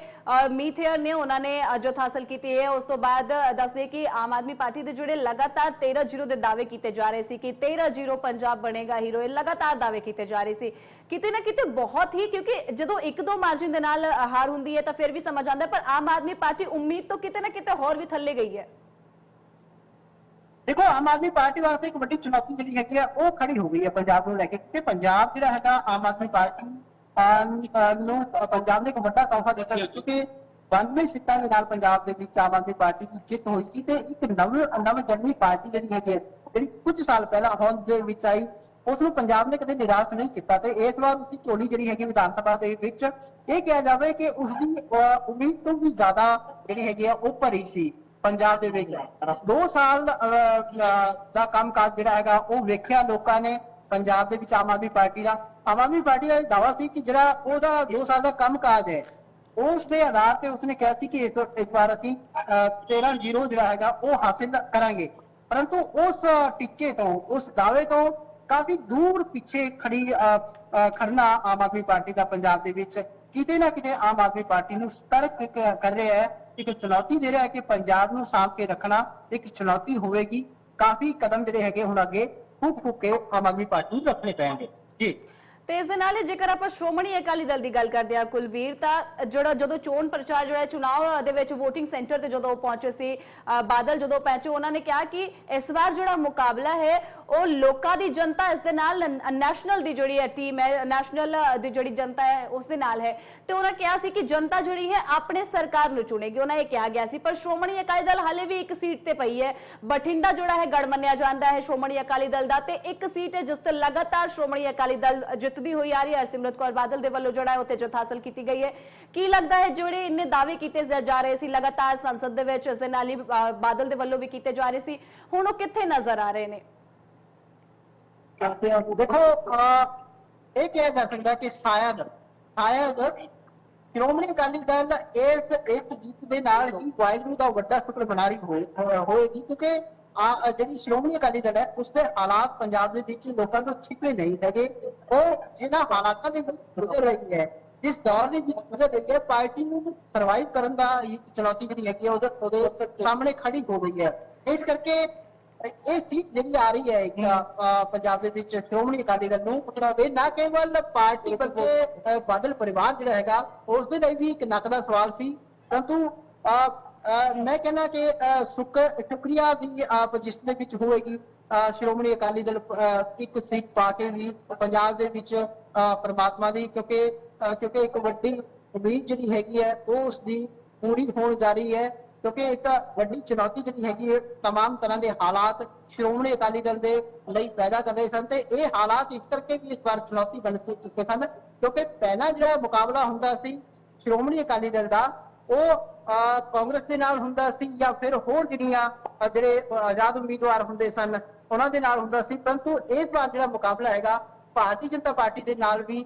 ਮੀਥੇਅਰ ਨੇ ਉਹਨਾਂ ਨੇ ਅ, ਹਾਸਲ ਕੀਤੀ ਹੈ। ਉਸ ਤੋਂ ਬਾਅਦ ਦੱਸਦੇ ਕਿ ਆਮ ਆਦਮੀ ਪਾਰਟੀ ਦੇ ਜਿਹੜੇ ਲਗਾਤਾਰ 13-0 ਦੇ ਦਾਅਵੇ ਕੀਤੇ ਜਾ ਰਹੇ ਸੀ ਕਿ 13-0 ਪੰਜਾਬ ਬਣੇਗਾ ਹੀਰੋ ਇਹ ਲਗਾਤਾਰ ਦਾਅਵੇ ਕੀਤੇ ਜਾ ਰਹੇ ਸੀ। ਕਿਤੇ ਨਾ ਕਿਤੇ ਬਹੁਤ ਹੀ ਕਿਉਂਕਿ ਜਦੋਂ ਇੱਕ ਦੋ ਮਾਰਜਨ ਦੇ ਨਾਲ ਹਾਰ ਹੁੰਦੀ ਹੈ ਤਾਂ ਫਿਰ ਵੀ ਸਮਝ ਆਉਂਦਾ ਪਰ ਆਮ ਆਦਮੀ ਪਾਰਟੀ ਉਮੀਦ ਤੋਂ ਕਿਤੇ ਨਾ ਕਿਤੇ ਹੋਰ ਵੀ ਥੱਲੇ ਗਈ ਹੈ। ਦੇਖੋ ਆਮ ਆਦਮੀ ਪਾਰਟੀ ਵਾਸਤੇ ਇੱਕ ਵੱਡੀ ਚੁਣੌਤੀ ਜਿਹੜੀ ਹੈਗੀ ਆ ਉਹ ਖੜੀ ਹੋ ਗਈ ਹੈ ਪੰਜਾਬ ਨੂੰ ਲੈ ਕੇ ਕਿਉਂਕਿ ਪੰਜਾਬ ਜਿਹੜਾ ਹੈਗਾ ਆਮ ਆਦਮੀ ਪਾਰਟੀ ਨੂੰ ਪੰਜਾਬ ਨੇ ਇੱਕ ਵੱਡਾ ਤੋਹਫਾ ਦਿੱਤਾ ਕਿਉਂਕਿ 92 ਸੀਟਾਂ ਦੇ ਨਾਲ ਪੰਜਾਬ ਦੇ ਵਿੱਚ ਆਮ ਆਦਮੀ ਪਾਰਟੀ ਦੀ ਜਿੱਤ ਹੋਈ ਸੀ ਤੇ ਇੱਕ ਨਵ ਨਵ ਜਨਮੀ ਪਾਰਟੀ ਜਿਹੜੀ ਹੈਗੀ ਹੈ ਜਿਹੜੀ ਕੁਝ ਸਾਲ ਪਹਿਲਾਂ ਹੋਂਦ ਦੇ ਵਿੱਚ ਆਈ ਉਸ ਨੂੰ ਪੰਜਾਬ ਨੇ ਕਦੇ ਨਿਰਾਸ਼ ਨਹੀਂ ਕੀਤਾ ਤੇ ਇਸ ਵਾਰ ਉਸਦੀ ਝੋਲੀ ਜਿਹੜੀ ਹੈਗੀ ਵਿਧਾਨ ਸਭਾ ਦੇ ਵਿੱਚ ਇਹ ਕਿਹਾ ਜਾਵੇ ਕਿ ਉਸਦੀ ਅ, ਉਮੀਦ ਤੋਂ ਵੀ ਜ਼ਿਆਦਾ ਜਿਹੜੀ ਹੈਗੀ ਆ ਉਹ ਭਰੀ ਸੀ। ਪੰਜਾਬ ਦੇ ਵਿੱਚ। 2 ਸਾਲ ਦਾ ਕੰਮਕਾਜ ਜਿਹੜਾ ਹੈਗਾ, ਉਹ ਵੇਖਿਆ ਲੋਕਾਂ ਨੇ ਪੰਜਾਬ ਦੇ ਵਿੱਚ ਆਮ ਆਦਮੀ ਪਾਰਟੀ ਦਾ। ਆਮ ਆਦਮੀ ਪਾਰਟੀ ਦਾ ਦਾਵਾ ਸੀ ਕਿ ਜਿਹੜਾ ਉਹਦਾ 2 ਸਾਲ ਦਾ ਕੰਮਕਾਜ ਹੈ, ਉਸ ਦੇ ਆਧਾਰ ਤੇ ਉਸਨੇ ਕਿਹਾ ਸੀ ਕਿ ਇਸ ਵਾਰ ਅਸੀਂ 13-0 ਜਿਹੜਾ ਹੈਗਾ, ਉਹ ਹਾਸਿਲ ਕਰਾਂਗੇ। ਪਰੰਤੂ ਉਸ ਟੀਚੇ ਤੋਂ, ਉਸ ਦਾਅਵੇ ਤੋਂ ਕਾਫੀ ਦੂਰ ਪਿੱਛੇ ਖੜੀ ਖੜਨਾ ਆਮ ਆਦਮੀ ਪਾਰਟੀ ਦਾ ਪੰਜਾਬ ਦੇ ਵਿੱਚ ਕਿਤੇ ਨਾ ਕਿਤੇ ਆਮ ਆਦਮੀ ਪਾਰਟੀ ਨੂੰ ਸਤਰਕ ਕਰ ਰਿਹਾ ਹੈ। ਇੱਕ ਚੁਣੌਤੀ ਦੇ ਹੈ ਕਿ ਪੰਜਾਬ ਨੂੰ ਸਾਂਭ ਕੇ ਰੱਖਣਾ ਇੱਕ ਚੁਣੌਤੀ ਹੋਵੇਗੀ। ਕਾਫੀ ਕਦਮ ਜਿਹੜੇ ਹੈਗੇ ਹੁਣ ਅੱਗੇ ਫੂਕ ਫੂਕ ਕੇ ਆਮ ਆਦਮੀ ਪਾਰਟੀ ਨੂੰ ਰੱਖਣੇ ਪੈਣਗੇ। ਜੀ। ਤੇ ਇਸ ਦੇ ਨਾਲ ਜੇਕਰ ਆਪਾਂ ਸ਼੍ਰੋਮਣੀ ਅਕਾਲੀ ਦਲ ਦੀ ਗੱਲ ਕਰਦੇ ਹਾਂ ਕੁਲਵੀਰ ਤਾਂ ਜਿਹੜਾ ਜਦੋਂ ਚੋਣ ਪ੍ਰਚਾਰ ਜਿਹੜਾ ਹੈ, ਚੁਣਾਵ ਦੇ ਵਿੱਚ VOTING ਸੈਂਟਰ ਤੇ ਜਦੋਂ ਉਹ ਪਹੁੰਚੇ ਸੀ ਬਾਦਲ ਜਦੋਂ ਪਹੁੰਚੇ ਉਹਨਾਂ ਨੇ ਕਿਹਾ ਕਿ ਇਸ ਵਾਰ ਜਿਹੜਾ ਮੁਕਾਬਲਾ ਹੈ ਉਹ ਲੋਕਾਂ ਦੀ ਜਨਤਾ ਇਸ ਦੇ ਨਾਲ ਨੈਸ਼ਨਲ ਦੀ ਜਿਹੜੀ ਹੈ ਟੀਮ ਹੈ ਨੈਸ਼ਨਲ ਦੀ ਜਿਹੜੀ ਜਨਤਾ ਹੈ, ਉਸ ਦੇ ਨਾਲ ਹੈ। ਤੇ ਉਹਨਾਂ ਕਿਹਾ ਸੀ ਕਿ ਜਨਤਾ ਜਿਹੜੀ ਹੈ ਆਪਣੇ ਸਰਕਾਰ ਨੂੰ ਚੁਣੇਗੀ। ਉਹਨਾਂ ਇਹ ਕਿਹਾ ਗਿਆ ਸੀ। ਪਰ ਸ਼੍ਰੋਮਣੀ ਅਕਾਲੀ ਦਲ ਹਾਲੇ ਵੀ ਇੱਕ ਸੀਟ ਤੇ ਪਈ ਹੈ। ਬਠਿੰਡਾ ਜਿਹੜਾ ਹੈ ਗੜ ਮੰਨਿਆ ਜਾਂਦਾ ਹੈ ਸ਼੍ਰੋਮਣੀ ਅਕਾਲੀ ਦਲ ਦਾ। ਤੇ ਇੱਕ ਸੀਟ ਹੈ ਜਿਸ ਤੇ ਲਗਾਤਾਰ ਸ਼੍ਰੋਮਣੀ ਅਕਾਲੀ ਦਲ ਜਿੱਤਦੀ ਹੋਈ ਆ ਰਹੀ ਹੈ। ਹਰਸਿਮਰਤ ਕੌਰ ਬਾਦਲ ਦੇ ਵੱਲੋਂ ਜਿਹੜਾ ਹੈ ਉੱਥੇ ਜਿੱਤ ਹਾਸਲ ਕੀਤੀ ਗਈ ਹੈ। ਕੀ ਲੱਗਦਾ ਹੈ ਜਿਹੜੇ ਇੰਨੇ ਦਾਅਵੇ ਕੀਤੇ ਜਾ ਰਹੇ ਸੀ? ਲਗਾਤਾਰ ਸੰਸਦ ਦੇ ਵਿੱਚ ਇਸ ਦੇ ਨਾਲ ਹੀ ਬਾਦਲ ਦੇ ਵੱਲੋਂ ਵੀ ਕੀਤੇ ਜਾ ਰਹੇ ਸੀ। ਹੁਣ ਉਹ ਕਿੱਥੇ ਨਜ਼ਰ ਆ ਰਹੇ ਨੇ? ਦੇਖੋ ਅਹ, ਇਹ ਕਿਹਾ ਜਾ ਸਕਦਾ ਕਿ ਸ਼ਾਇਦ ਸ਼ਾਇਦ ਸ਼੍ਰੋਮਣੀ ਅਕਾਲੀ ਦਲ ਇਸ ਇੱਕ ਜਿੱਤ ਦੇ ਨਾਲ ਹੀ ਵਾਹਿਗੁਰੂ ਦਾ ਵੱਡਾ ਸ਼ੁਕਰ ਮਨਾ ਰਹੀ ਹੋਏ- ਹੋਏਗੀ ਕਿਉਂਕਿ ਆ ਜਿਹੜੀ ਸ਼੍ਰੋਮਣੀ ਅਕਾਲੀ ਦਲ ਹੈ ਉਸ ਦੇ ਹਾਲਾਤ ਪੰਜਾਬ ਦੇ ਵਿੱਚ ਲੋਕਾਂ ਤੋਂ ਛਿਪੇ ਨਹੀਂ ਹੈਗੇ। ਉਹ ਜਿਨ੍ਹਾਂ ਹਾਲਾਤਾਂ ਦੇ ਵਿੱਚ ਗੁਜ਼ਰ ਰਹੀ ਹੈ ਜਿਸ ਦੌਰ ਦੇ ਵਿੱਚ ਗੁਜ਼ਰ ਰਹੀ ਹੈ ਪਾਰਟੀ ਨੂੰ ਸਰਵਾਈਵ ਕਰਨ ਦਾ ਇੱਕ ਚੁਣੌਤੀ ਜਿਹੜੀ ਹੈਗੀ ਹੈ ਉਹਦੇ ਉਹਦੇ ਸਾਹਮਣੇ ਖੜੀ ਹੋ ਗਈ ਹੈ। ਇਸ ਕਰਕੇ ਇਹ ਸੀਟ ਜਿਹੜੀ ਆ ਰਹੀ ਹੈ ਇੱਕ, ਪੰਜਾਬ ਦੇ ਵਿੱਚ ਸ਼੍ਰੋਮਣੀ ਅਕਾਲੀ ਦਲ ਨੂੰ ਇਹ ਨਾ ਕੇਵਲ ਪਾਰਟੀ ਬਲਕਿ ਬਾਦਲ ਪਰਿਵਾਰ ਜਿਹੜਾ ਹੈਗਾ ਉਸ ਦੇ ਲਈ ਵੀ ਇੱਕ ਨੱਕ ਦਾ ਸਵਾਲ ਸੀ। ਪਰੰਤੂ ਮੈਂ ਕਹਿੰਦਾ ਕਿ ਸੁੱਕ ਸ਼ੁਕਰੀਆ ਦੀ ਆਪ ਜਿਸ ਦੇ ਵਿੱਚ ਹੋਏਗੀ ਸ਼੍ਰੋਮਣੀ ਅਕਾਲੀ ਦਲ ਇੱਕ ਸੀਟ ਪਾ ਕੇ ਵੀ ਪੰਜਾਬ ਦੇ ਵਿੱਚ ਪ੍ਰਮਾਤਮਾ ਦੀ ਕਿਉਂਕਿ ਕਿਉਂਕਿ ਇੱਕ ਵੱਡੀ ਉਮੀਦ ਜਿਹੜੀ ਹੈਗੀ ਹੈ ਉਹ ਉਸ ਦੀ ਪੂਰੀ ਹੋਣ ਜਾ ਰਹੀ ਹੈ। ਕਿਉਂਕਿ ਇੱਕ ਵੱਡੀ ਚੁਣੌਤੀ ਜਿਹੜੀ ਹੈਗੀ ਹੈ तमाम ਤਰ੍ਹਾਂ ਦੇ ਹਾਲਾਤ ਸ਼੍ਰੋਮਣੀ ਅਕਾਲੀ ਦਲ ਦੇ ਲਈ ਪੈਦਾ ਕਰ ਰਹੇ ਸਨ ਤੇ ਇਹ ਹਾਲਾਤ ਇਸ ਕਰਕੇ ਵੀ ਇਸ ਵਾਰ ਚੁਣੌਤੀ ਬਣ ਚੁੱਕੇ ਸਨ ਕਿਉਂਕਿ ਪਹਿਲਾ ਜਿਹੜਾ ਮੁਕਾਬਲਾ ਹੁੰਦਾ ਸੀ ਸ਼੍ਰੋਮਣੀ ਅਕਾਲੀ ਦਲ ਦਾ ਉਹ ਅਹ, ਕਾਂਗਰਸ ਦੇ ਨਾਲ ਹੁੰਦਾ ਸੀ ਜਾਂ ਫਿਰ ਹੋਰ ਜਿਹੜੀਆਂ ਅਹ, ਜਿਹੜੇ ਅਹ, ਆਜ਼ਾਦ ਉਮੀਦਵਾਰ ਹੁੰਦੇ ਸਨ ਉਹਨਾਂ ਦੇ ਨਾਲ ਹੁੰਦਾ ਸੀ ਪਰੰਤੂ ਇਸ ਵਾਰ ਜਿਹੜਾ ਮੁਕਾਬਲਾ ਹੈਗਾ ਭਾਰਤੀ ਜਨਤਾ ਪਾਰਟੀ ਦੇ ਨਾਲ ਵੀ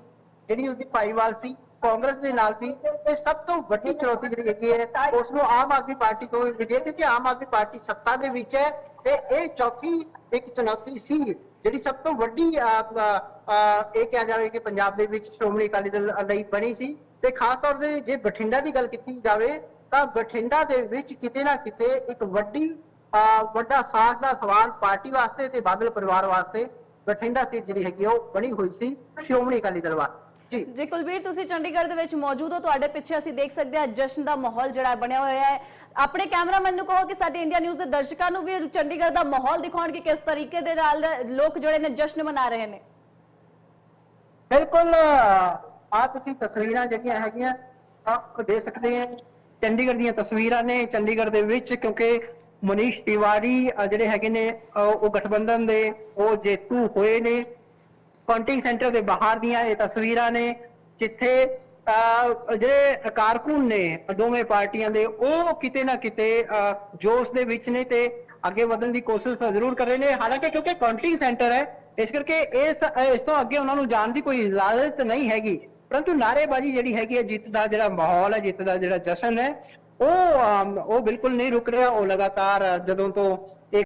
ਜਿਹੜੀ ਉਸਦੀ ਭਾਈਵਾਲ ਸੀ ਕਾਂਗਰਸ ਦੇ ਨਾਲ ਵੀ ਤੇ ਸਭ ਤੋਂ ਵੱਡੀ ਚੁਣੌਤੀ ਜਿਹੜੀ ਹੈਗੀ ਹੈ ਉਸ ਨੂੰ ਆਮ ਆਦਮੀ ਪਾਰਟੀ ਤੋਂ ਮਿਲੀ ਕਿਉਂਕਿ ਆਮ ਆਦਮੀ ਪਾਰਟੀ ਸੱਤਾ ਦੇ ਵਿੱਚ ਹੈ ਤੇ ਇਹ ਚੌਥੀ ਇੱਕ ਚੁਣੌਤੀ ਸੀ ਜਿਹੜੀ ਸਭ ਤੋਂ ਵੱਡੀ ਇਹ ਕਿਹਾ ਜਾਵੇ ਕਿ ਪੰਜਾਬ ਦੇ ਵਿੱਚ ਸ਼੍ਰੋਮਣੀ ਅਕਾਲੀ ਦਲ ਲਈ ਬਣੀ ਸੀ ਤੇ ਖਾਸ ਤੌਰ ਤੇ ਜੇ ਬਠਿੰਡਾ ਦੀ ਗੱਲ ਕੀਤੀ ਜਾਵੇ ਤਾਂ ਬਠਿੰਡਾ ਦੇ ਵਿੱਚ ਕਿਤੇ ਨਾ ਕਿਤੇ ਇੱਕ ਵੱਡੀ ਅਹ, ਵੱਡਾ ਸਾਥ ਦਾ ਸਵਾਲ ਪਾਰਟੀ ਵਾਸਤੇ ਤੇ ਬਾਦਲ ਪਰਿਵਾਰ ਵਾਸਤੇ ਬਠਿੰਡਾ ਸੀਟ ਜਿਹੜੀ ਹੈਗੀ ਆ, ਉਹ ਬਣੀ ਹੋਈ ਸੀ ਸ਼੍ਰੋਮਣੀ ਅਕਾਲੀ ਦਲ ਵਾਸਤੇ। ਜੀ। ਕੁਲਬੀਰ ਤੁਸੀਂ ਚੰਡੀਗੜ੍ਹ ਦੇ ਵਿੱਚ ਮੌਜੂਦ ਹੋ ਤੁਹਾਡੇ ਪਿੱਛੇ ਅਸੀਂ ਦੇਖ ਸਕਦੇ ਹਾਂ ਜਸ਼ਨ ਦਾ ਮਾਹੌਲ ਜਿਹੜਾ ਬਣਿਆ ਹੋਇਆ ਹੈ। ਆਪਣੇ ਕੈਮਰਾਮੈਨ ਨੂੰ ਕਹੋ ਕਿ ਸਾਡੇ ਇੰਡੀਆ ਨਿਊਜ਼ ਦੇ ਦਰਸ਼ਕਾਂ ਨੂੰ ਵੀ ਚੰਡੀਗੜ੍ਹ ਦਾ ਮਾਹੌਲ ਦਿਖਾਉਣ ਕਿ ਕਿਸ ਤਰੀਕੇ ਦੇ ਨਾਲ ਲੋਕ ਜਿਹੜੇ ਨੇ ਜਸ਼ਨ ਮਨਾ ਰਹੇ ਨੇ। ਬਿਲਕੁਲ ਆ ਤੁਸੀਂ ਤਸਵੀਰਾਂ ਜਿਹੜੀਆਂ ਹੈਗੀਆਂ ਆਪ ਦੇ ਸਕਦੇ ਆ ਚੰਡੀਗੜ੍ਹ ਦੀਆਂ ਤਸਵੀਰਾਂ ਨੇ ਚੰਡੀਗੜ੍ਹ ਦੇ ਵਿੱਚ ਕਿਉਂਕਿ ਮਨੀਸ਼ ਤਿਵਾੜੀ ਅ, ਜਿਹੜੇ ਹੈਗੇ ਨੇ ਉਹ ਗਠਬੰਧਨ ਦੇ ਉਹ ਜੇਤੂ ਹੋਏ ਨੇ। ਕਾਉਂਟਿੰਗ ਸੈਂਟਰ ਦੇ ਬਾਹਰ ਦੀਆਂ ਇਹ ਤਸਵੀਰਾਂ ਨੇ, ਜਿੱਥੇ ਜਿਹੜੇ ਕਾਰਕੁਨ ਨੇ ਦੋਵੇਂ ਪਾਰਟੀਆਂ ਦੇ, ਉਹ ਕਿਤੇ ਨਾ ਕਿਤੇ ਜੋਸ਼ ਦੇ ਵਿੱਚ ਨੇ ਤੇ ਅੱਗੇ ਵਧਣ ਦੀ ਕੋਸ਼ਿਸ਼ ਜ਼ਰੂਰ ਕਰ ਰਹੇ ਨੇ। ਹਾਲਾਂਕਿ ਕਿਉਂਕਿ ਕਾਉਂਟਿੰਗ ਸੈਂਟਰ ਹੈ, ਇਸ ਕਰਕੇ ਇਸ ਇਸ ਤੋਂ ਅੱਗੇ ਉਹਨਾਂ ਨੂੰ ਜਾਣ ਦੀ ਕੋਈ ਇਜਾਜ਼ਤ ਨਹੀਂ ਹੈਗੀ। ਪਰੰਤੂ ਨਾਰੇਬਾਜ਼ੀ ਜਿਹੜੀ ਹੈਗੀ ਹੈ, ਜਿੱਤ ਦਾ ਜਿਹੜਾ ਮਾਹੌਲ ਹੈ, ਜਿੱਤ ਦਾ ਜਿਹੜਾ ਜਸ਼ਨ ਹੈ, ਉਹ ਉਹ ਬਿਲਕੁਲ ਨਹੀਂ ਰੁਕ ਰਿਹਾ। ਉਹ ਲਗਾਤਾਰ ਜਦੋਂ ਤੋਂ ਇਹ